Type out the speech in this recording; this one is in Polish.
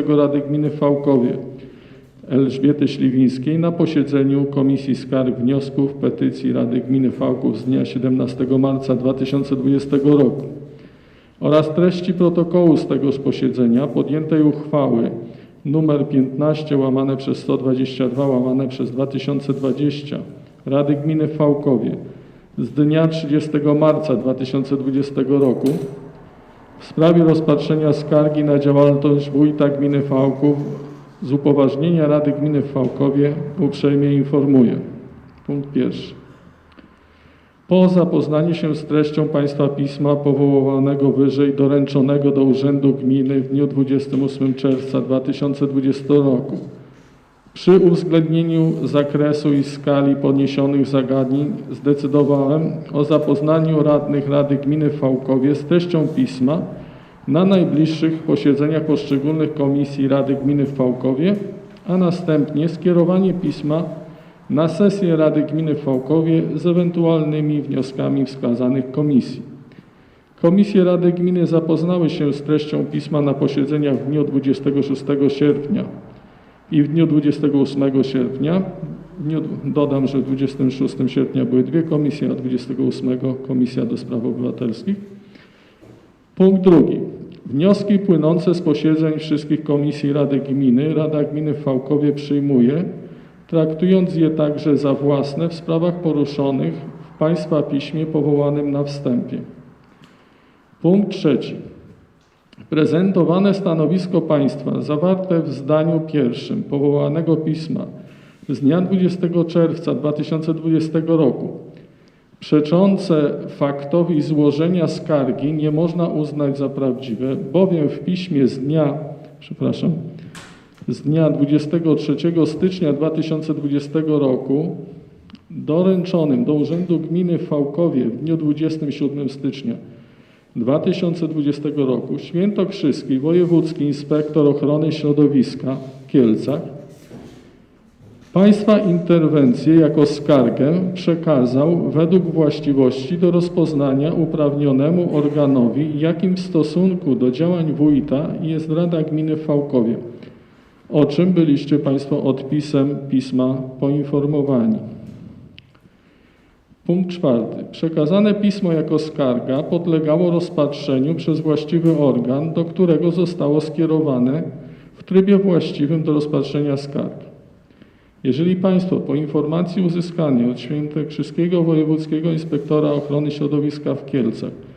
Rady Gminy w Fałkowie Elżbiety Śliwińskiej na posiedzeniu Komisji Skarg, Wniosków, Petycji Rady Gminy Fałków z dnia 17 marca 2020 roku oraz treści protokołu z tegoż posiedzenia podjętej uchwały nr 15 łamane przez 122 łamane przez 2020 Rady Gminy w Fałkowie z dnia 30 marca 2020 roku w sprawie rozpatrzenia skargi na działalność wójta gminy Fałków z upoważnienia Rady Gminy w Fałkowie uprzejmie informuję. Punkt pierwszy. Po zapoznaniu się z treścią Państwa pisma powołanego wyżej doręczonego do Urzędu Gminy w dniu 28 czerwca 2020 roku przy uwzględnieniu zakresu i skali podniesionych zagadnień zdecydowałem o zapoznaniu radnych Rady Gminy w Fałkowie z treścią pisma na najbliższych posiedzeniach poszczególnych komisji Rady Gminy w Fałkowie, a następnie skierowanie pisma na sesję Rady Gminy w Fałkowie z ewentualnymi wnioskami wskazanych komisji. Komisje Rady Gminy zapoznały się z treścią pisma na posiedzeniach w dniu 26 sierpnia i w dniu 28 sierpnia. Dodam, że 26 sierpnia były dwie komisje, a 28 Komisja do Spraw Obywatelskich. Punkt drugi. Wnioski płynące z posiedzeń wszystkich komisji Rady Gminy Rada Gminy w Fałkowie przyjmuje, traktując je także za własne w sprawach poruszonych w Państwa piśmie powołanym na wstępie. Punkt trzeci. Prezentowane stanowisko państwa zawarte w zdaniu pierwszym powołanego pisma z dnia 20 czerwca 2020 roku. Przeczące faktowi złożenia skargi nie można uznać za prawdziwe, bowiem w piśmie z dnia, przepraszam, z dnia 23 stycznia 2020 roku doręczonym do Urzędu Gminy w Fałkowie w dniu 27 stycznia 2020 roku Świętokrzyski Wojewódzki Inspektor Ochrony Środowiska w Kielcach Państwa interwencję jako skargę przekazał według właściwości do rozpoznania uprawnionemu organowi, jakim w stosunku do działań wójta jest Rada Gminy w Fałkowie, o czym byliście Państwo odpisem pisma poinformowani. Punkt czwarty. Przekazane pismo jako skarga podlegało rozpatrzeniu przez właściwy organ, do którego zostało skierowane w trybie właściwym do rozpatrzenia skarg. Jeżeli Państwo po informacji uzyskanej od Świętokrzyskiego Wojewódzkiego Inspektora Ochrony Środowiska w Kielcach